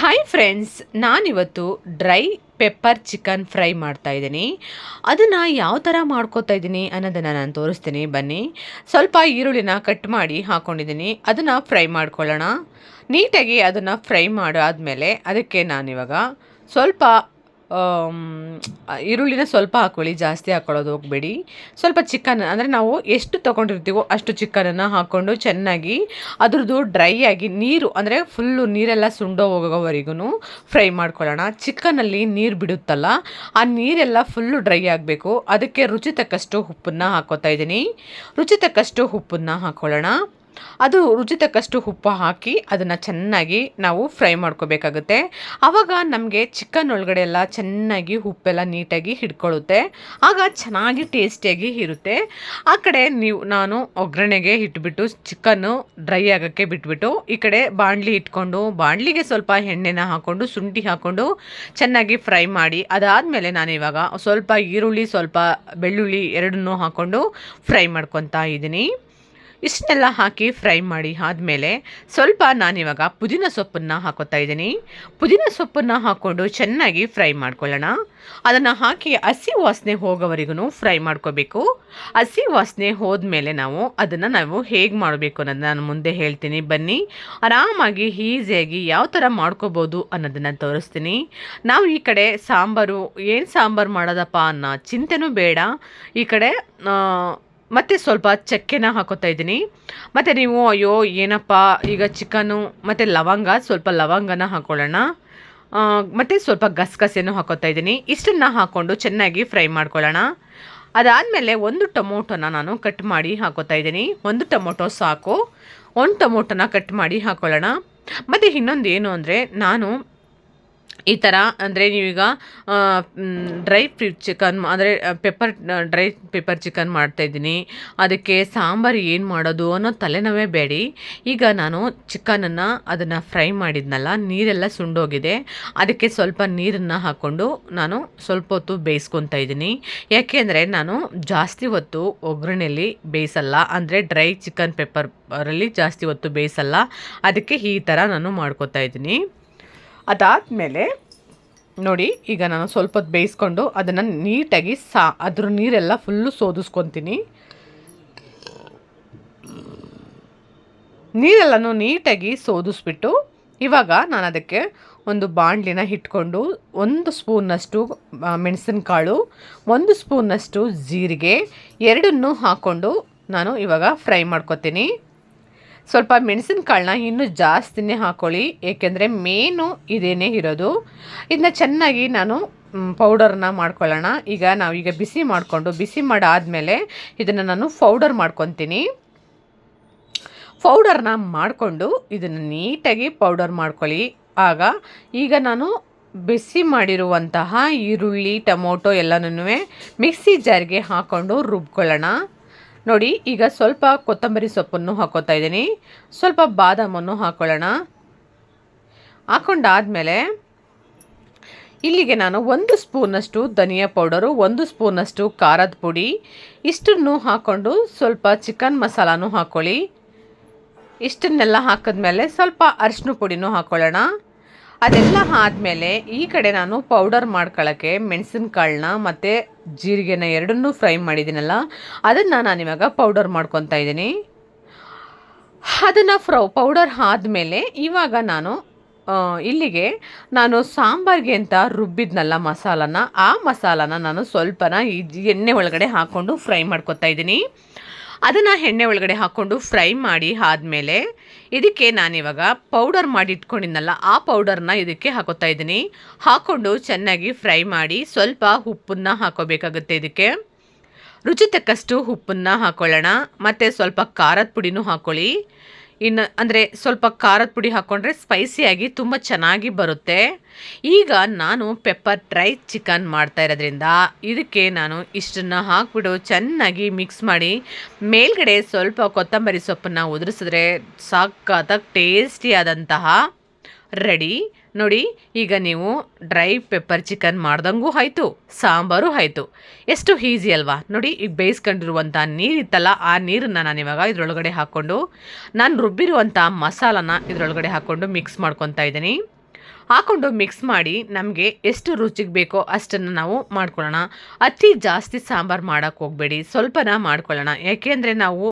Hi friends ನಾನಿವತ್ತು dry pepper chicken fry ಮಾಡ್ತಾ ಇದ್ದೀನಿ. ಅದನ್ನು ಯಾವ ಥರ ಮಾಡ್ಕೋತಾ ಇದ್ದೀನಿ ಅನ್ನೋದನ್ನು ನಾನು ತೋರಿಸ್ತೀನಿ. ಬನ್ನಿ. ಸ್ವಲ್ಪ ಈರುಳ್ಳಿನ ಕಟ್ ಮಾಡಿ ಹಾಕ್ಕೊಂಡಿದ್ದೀನಿ ಅದನ್ನು ಫ್ರೈ ಮಾಡ್ಕೊಳ್ಳೋಣ. ನೀಟಾಗಿ ಅದನ್ನು ಫ್ರೈ ಮಾಡಾದಮೇಲೆ ಅದಕ್ಕೆ ನಾನಿವಾಗ ಸ್ವಲ್ಪ ಈರುಳ್ಳಿನ ಸ್ವಲ್ಪ ಹಾಕ್ಕೊಳ್ಳಿ ಜಾಸ್ತಿ ಹಾಕ್ಕೊಳ್ಳೋದು ಹೋಗಬೇಡಿ. ಸ್ವಲ್ಪ ಚಿಕನ್, ಅಂದರೆ ನಾವು ಎಷ್ಟು ತೊಗೊಂಡಿರ್ತೀವೋ ಅಷ್ಟು ಚಿಕನನ್ನು ಹಾಕ್ಕೊಂಡು ಚೆನ್ನಾಗಿ ಅದ್ರದ್ದು ಡ್ರೈ ಆಗಿ ನೀರು, ಅಂದರೆ ಫುಲ್ಲು ನೀರೆಲ್ಲ ಸುಂಡೋ ಹೋಗೋವರೆಗೂ ಫ್ರೈ ಮಾಡ್ಕೊಳ್ಳೋಣ. ಚಿಕನಲ್ಲಿ ನೀರು ಬಿಡುತ್ತಲ್ಲ, ಆ ನೀರೆಲ್ಲ ಫುಲ್ಲು ಡ್ರೈ ಆಗಬೇಕು. ಅದಕ್ಕೆ ರುಚಿ ತಕ್ಕಷ್ಟು ಉಪ್ಪನ್ನು ಹಾಕೋತಾ ಇದ್ದೀನಿ. ರುಚಿ ತಕ್ಕಷ್ಟು ಉಪ್ಪನ್ನು ಹಾಕ್ಕೊಳ್ಳೋಣ ಅದು ರುಚಿ ತಕ್ಕಷ್ಟು ಉಪ್ಪು ಹಾಕಿ ಅದನ್ನು ಚೆನ್ನಾಗಿ ನಾವು ಫ್ರೈ ಮಾಡ್ಕೋಬೇಕಾಗುತ್ತೆ. ಆವಾಗ ನಮಗೆ ಚಿಕನ್ ಒಳಗಡೆ ಎಲ್ಲ ಚೆನ್ನಾಗಿ ಉಪ್ಪೆಲ್ಲ ನೀಟಾಗಿ ಹಿಡ್ಕೊಳ್ಳುತ್ತೆ ಆಗ ಚೆನ್ನಾಗಿ ಟೇಸ್ಟಿಯಾಗಿ ಇರುತ್ತೆ. ಆ ಕಡೆ ನೀವು, ನಾನು ಒಗ್ಗರಣೆಗೆ ಇಟ್ಬಿಟ್ಟು ಚಿಕನ್ನು ಡ್ರೈ ಆಗೋಕ್ಕೆ ಬಿಟ್ಬಿಟ್ಟು ಈ ಕಡೆ ಬಾಣಲಿ ಇಟ್ಕೊಂಡು, ಬಾಣಲಿಗೆ ಸ್ವಲ್ಪ ಎಣ್ಣೆನ ಹಾಕ್ಕೊಂಡು ಶುಂಠಿ ಹಾಕ್ಕೊಂಡು ಚೆನ್ನಾಗಿ ಫ್ರೈ ಮಾಡಿ, ಅದಾದಮೇಲೆ ನಾನು ಇವಾಗ ಸ್ವಲ್ಪ ಈರುಳ್ಳಿ, ಸ್ವಲ್ಪ ಬೆಳ್ಳುಳ್ಳಿ ಎರಡನ್ನೂ ಹಾಕ್ಕೊಂಡು ಫ್ರೈ ಮಾಡ್ಕೊತಾ ಇದ್ದೀನಿ. ಇಷ್ಟನ್ನೆಲ್ಲ ಹಾಕಿ ಫ್ರೈ ಮಾಡಿ ಆದಮೇಲೆ ಸ್ವಲ್ಪ ನಾನಿವಾಗ ಪುದೀನ ಸೊಪ್ಪನ್ನು ಹಾಕೋತಾ ಇದ್ದೀನಿ. ಪುದೀನ ಸೊಪ್ಪನ್ನು ಹಾಕ್ಕೊಂಡು ಚೆನ್ನಾಗಿ ಫ್ರೈ ಮಾಡ್ಕೊಳ್ಳೋಣ. ಅದನ್ನು ಹಾಕಿ ಹಸಿ ವಾಸನೆ ಹೋಗೋವರೆಗೂ ಫ್ರೈ ಮಾಡ್ಕೋಬೇಕು. ಹಸಿ ವಾಸನೆ ಹೋದ್ಮೇಲೆ ನಾವು ಅದನ್ನು ನಾವು ಹೇಗೆ ಮಾಡಬೇಕು ಅನ್ನೋದು ನಾನು ಮುಂದೆ ಹೇಳ್ತೀನಿ. ಬನ್ನಿ. ಆರಾಮಾಗಿ ಈಸಿಯಾಗಿ ಯಾವ ಥರ ಮಾಡ್ಕೋಬೋದು ಅನ್ನೋದನ್ನು ತೋರಿಸ್ತೀನಿ. ನಾವು ಈ ಕಡೆ ಸಾಂಬಾರು, ಏನು ಸಾಂಬಾರು ಮಾಡೋದಪ್ಪ ಅನ್ನೋ ಚಿಂತೆನೂ ಬೇಡ. ಈ ಕಡೆ ಮತ್ತು ಸ್ವಲ್ಪ ಚಕ್ಕೆನ ಹಾಕೋತಾ ಇದ್ದೀನಿ. ಮತ್ತು ನೀವು, ಅಯ್ಯೋ, ಏನಪ್ಪ, ಈಗ ಚಿಕನು, ಮತ್ತು ಲವಂಗ, ಸ್ವಲ್ಪ ಲವಂಗನ ಹಾಕೊಳ್ಳೋಣ. ಮತ್ತು ಸ್ವಲ್ಪ ಗಸಗಸೆನೂ ಹಾಕೋತಾ ಇದ್ದೀನಿ. ಇಷ್ಟನ್ನು ಹಾಕ್ಕೊಂಡು ಚೆನ್ನಾಗಿ ಫ್ರೈ ಮಾಡ್ಕೊಳ್ಳೋಣ. ಅದಾದಮೇಲೆ ಒಂದು ಟೊಮೊಟೊನ ನಾನು ಕಟ್ ಮಾಡಿ ಹಾಕೋತಾ ಇದ್ದೀನಿ. ಒಂದು ಟೊಮೊಟೊ ಸಾಕು. ಒಂದು ಟೊಮೊಟೊನ ಕಟ್ ಮಾಡಿ ಹಾಕೊಳ್ಳೋಣ. ಮತ್ತು ಇನ್ನೊಂದು ಏನು ಅಂದರೆ, ನಾನು ಈ ಥರ ಅಂದರೆ ನೀವೀಗ ಡ್ರೈ ಫ್ರೂಟ್ ಚಿಕನ್ ಅಂದರೆ ಪೆಪ್ಪರ್ ಡ್ರೈ ಪೆಪ್ಪರ್ ಚಿಕನ್ ಮಾಡ್ತಾಯಿದ್ದೀನಿ ಅದಕ್ಕೆ ಸಾಂಬಾರು ಏನು ಮಾಡೋದು ಅನ್ನೋ ತಲೆನೋವೇ ಬೇಡಿ. ಈಗ ನಾನು ಚಿಕನನ್ನು ಅದನ್ನು ಫ್ರೈ ಮಾಡಿದ್ನಲ್ಲ, ನೀರೆಲ್ಲ ಸುಂಡೋಗಿದೆ. ಅದಕ್ಕೆ ಸ್ವಲ್ಪ ನೀರನ್ನು ಹಾಕ್ಕೊಂಡು ನಾನು ಸ್ವಲ್ಪ ಹೊತ್ತು ಬೇಯಿಸ್ಕೊತಾ ಇದ್ದೀನಿ. ಯಾಕೆಂದರೆ ನಾನು ಜಾಸ್ತಿ ಹೊತ್ತು ಒಗ್ಗರಣೆಯಲ್ಲಿ ಬೇಯಿಸಲ್ಲ. ಅಂದರೆ ಡ್ರೈ ಚಿಕನ್ ಪೆಪ್ಪರ್ ಪೆಪ್ಪರಲ್ಲಿ ಜಾಸ್ತಿ ಹೊತ್ತು ಬೇಯಿಸಲ್ಲ. ಅದಕ್ಕೆ ಈ ಥರ ನಾನು ಮಾಡ್ಕೊತಾ ಇದ್ದೀನಿ. ಅದಾದಮೇಲೆ ನೋಡಿ, ಈಗ ನಾನು ಸ್ವಲ್ಪ ಹೊತ್ತು ಬೇಯಿಸ್ಕೊಂಡು ಅದನ್ನು ನೀಟಾಗಿ ಸಾ, ಅದ್ರ ನೀರೆಲ್ಲ ಫುಲ್ಲು ಸೋದಿಸ್ಕೊತೀನಿ. ನೀರೆಲ್ಲನೂ ನೀಟಾಗಿ ಸೋದಿಸ್ಬಿಟ್ಟು ಇವಾಗ ನಾನು ಅದಕ್ಕೆ ಒಂದು ಬಾಣಲಿನ ಇಟ್ಕೊಂಡು ಒಂದು ಸ್ಪೂನ್ನಷ್ಟು ಮೆಣಸಿನಕಾಳು, ಒಂದು ಸ್ಪೂನ್ನಷ್ಟು ಜೀರಿಗೆ, ಎರಡನ್ನೂ ಹಾಕ್ಕೊಂಡು ನಾನು ಇವಾಗ ಫ್ರೈ ಮಾಡ್ಕೊತೀನಿ. ಸ್ವಲ್ಪ ಮೆಣಸಿನಕಾಳನ್ನ ಇನ್ನೂ ಜಾಸ್ತಿನೇ ಹಾಕ್ಕೊಳ್ಳಿ ಏಕೆಂದರೆ ಮೇನು ಇದೇನೇ ಇರೋದು. ಇದನ್ನ ಚೆನ್ನಾಗಿ ನಾನು ಪೌಡರ್ನ ಮಾಡ್ಕೊಳ್ಳೋಣ. ಈಗ ನಾವೀಗ ಬಿಸಿ ಮಾಡಿಕೊಂಡು, ಬಿಸಿ ಮಾಡಾದಮೇಲೆ ಇದನ್ನು ನಾನು ಪೌಡರ್ ಮಾಡ್ಕೊತೀನಿ. ಪೌಡರ್ನ ಮಾಡಿಕೊಂಡು ಇದನ್ನು ನೀಟಾಗಿ ಪೌಡರ್ ಮಾಡ್ಕೊಳ್ಳಿ. ಆಗ ಈಗ ನಾನು ಬಿಸಿ ಮಾಡಿರುವಂತಹ ಈರುಳ್ಳಿ, ಟೊಮೊಟೊ ಎಲ್ಲನೂ ಮಿಕ್ಸಿ ಜಾರ್ಗೆ ಹಾಕ್ಕೊಂಡು ರುಬ್ಕೊಳ್ಳೋಣ. ನೋಡಿ, ಈಗ ಸ್ವಲ್ಪ ಕೊತ್ತಂಬರಿ ಸೊಪ್ಪನ್ನು ಹಾಕೋತಾ ಇದ್ದೀನಿ. ಸ್ವಲ್ಪ ಬಾದಾಮನ್ನು ಹಾಕ್ಕೊಳ್ಳೋಣ ಹಾಕೊಂಡಾದಮೇಲೆ ಇಲ್ಲಿಗೆ ನಾನು ಒಂದು ಸ್ಪೂನಷ್ಟು ಧನಿಯಾ ಪೌಡರು, ಒಂದು ಸ್ಪೂನಷ್ಟು ಖಾರದ ಪುಡಿ, ಇಷ್ಟನ್ನು ಹಾಕ್ಕೊಂಡು ಸ್ವಲ್ಪ ಚಿಕನ್ ಮಸಾಲನೂ ಹಾಕ್ಕೊಳ್ಳಿ ಇಷ್ಟನ್ನೆಲ್ಲ ಹಾಕಿದ್ಮೇಲೆ ಸ್ವಲ್ಪ ಅರಿಶಿನ ಪುಡಿನೂ ಹಾಕ್ಕೊಳ್ಳೋಣ ಅದೆಲ್ಲ ಆದಮೇಲೆ ಈ ಕಡೆ ನಾನು ಪೌಡರ್ ಮಾಡ್ಕೊಳ್ಳೋಕ್ಕೆ ಮೆಣಸಿನಕಾಳನ್ನ ಮತ್ತು ಜೀರಿಗೆನ ಎರಡನ್ನೂ ಫ್ರೈ ಮಾಡಿದ್ದೀನಲ್ಲ, ಅದನ್ನು ನಾನಿವಾಗ ಪೌಡರ್ ಮಾಡ್ಕೊತಾ ಇದ್ದೀನಿ. ಅದನ್ನು ಫ್ರೌ ಪೌಡರ್ ಆದಮೇಲೆ ಇವಾಗ ನಾನು ಇಲ್ಲಿಗೆ ನಾನು ಸಾಂಬಾರಿಗೆ ಅಂತ ರುಬ್ಬಿದ್ನಲ್ಲ ಮಸಾಲನ, ಆ ಮಸಾಲನ ನಾನು ಸ್ವಲ್ಪನ ಈ ಎಣ್ಣೆ ಒಳಗಡೆ ಹಾಕ್ಕೊಂಡು ಫ್ರೈ ಮಾಡ್ಕೊತಾ ಇದ್ದೀನಿ. ಅದನ್ನು ಎಣ್ಣೆ ಒಳಗಡೆ ಹಾಕ್ಕೊಂಡು ಫ್ರೈ ಮಾಡಿ ಆದಮೇಲೆ ಇದಕ್ಕೆ ನಾನಿವಾಗ ಪೌಡರ್ ಮಾಡಿ ಇಟ್ಕೊಂಡಿದ್ನಲ್ಲ ಆ ಪೌಡರ್ನ ಇದಕ್ಕೆ ಹಾಕೋತಾ ಇದ್ದೀನಿ. ಹಾಕ್ಕೊಂಡು ಚೆನ್ನಾಗಿ ಫ್ರೈ ಮಾಡಿ ಸ್ವಲ್ಪ ಉಪ್ಪನ್ನು ಹಾಕೋಬೇಕಾಗುತ್ತೆ ಇದಕ್ಕೆ. ರುಚಿ ತಕ್ಕಷ್ಟು ಉಪ್ಪನ್ನು ಹಾಕ್ಕೊಳ್ಳೋಣ ಮತ್ತು ಸ್ವಲ್ಪ ಖಾರದ ಪುಡಿನೂ ಹಾಕ್ಕೊಳ್ಳಿ ಇನ್ನು ಅಂದರೆ ಸ್ವಲ್ಪ ಖಾರದ ಪುಡಿ ಹಾಕ್ಕೊಂಡ್ರೆ ಸ್ಪೈಸಿಯಾಗಿ ತುಂಬ ಚೆನ್ನಾಗಿ ಬರುತ್ತೆ. ಈಗ ನಾನು ಪೆಪ್ಪರ್ ಡ್ರೈ ಚಿಕನ್ ಮಾಡ್ತಾ ಇರೋದ್ರಿಂದ ಇದಕ್ಕೆ ನಾನು ಇಷ್ಟನ್ನು ಹಾಕ್ಬಿಟ್ಟು ಚೆನ್ನಾಗಿ ಮಿಕ್ಸ್ ಮಾಡಿ ಮೇಲ್ಗಡೆ ಸ್ವಲ್ಪ ಕೊತ್ತಂಬರಿ ಸೊಪ್ಪನ್ನು ಉದುರಿಸಿದ್ರೆ ಸಾಕಾದಾಗ ಟೇಸ್ಟಿಯಾದಂತಹ ರೆಡಿ? ನೋಡಿ, ಈಗ ನೀವು ಡ್ರೈ ಪೆಪ್ಪರ್ ಚಿಕನ್ ಮಾಡ್ದಂಗೂ ಆಯಿತು, ಸಾಂಬಾರು ಆಯಿತು. ಎಷ್ಟು ಈಸಿ ಅಲ್ವಾ? ನೋಡಿ, ಈಗ ಬೇಯಿಸ್ಕೊಂಡಿರುವಂಥ ನೀರಿತ್ತಲ್ಲ ಆ ನೀರನ್ನು ನಾನು ಇವಾಗ ಇದರೊಳಗಡೆ ಹಾಕ್ಕೊಂಡು, ನಾನು ರುಬ್ಬಿರುವಂಥ ಮಸಾಲನ ಇದರೊಳಗಡೆ ಹಾಕ್ಕೊಂಡು ಮಿಕ್ಸ್ ಮಾಡ್ಕೊತಾ ಇದ್ದೀನಿ. ಹಾಕ್ಕೊಂಡು ಮಿಕ್ಸ್ ಮಾಡಿ ನಮಗೆ ಎಷ್ಟು ರುಚಿಗೆ ಬೇಕೋ ಅಷ್ಟನ್ನು ನಾವು ಮಾಡ್ಕೊಳ್ಳೋಣ. ಅತಿ ಜಾಸ್ತಿ ಸಾಂಬಾರು ಮಾಡೋಕ್ಕೆ ಹೋಗಬೇಡಿ. ಸ್ವಲ್ಪನ ಮಾಡ್ಕೊಳ್ಳೋಣ. ಯಾಕೆಂದರೆ ನಾವು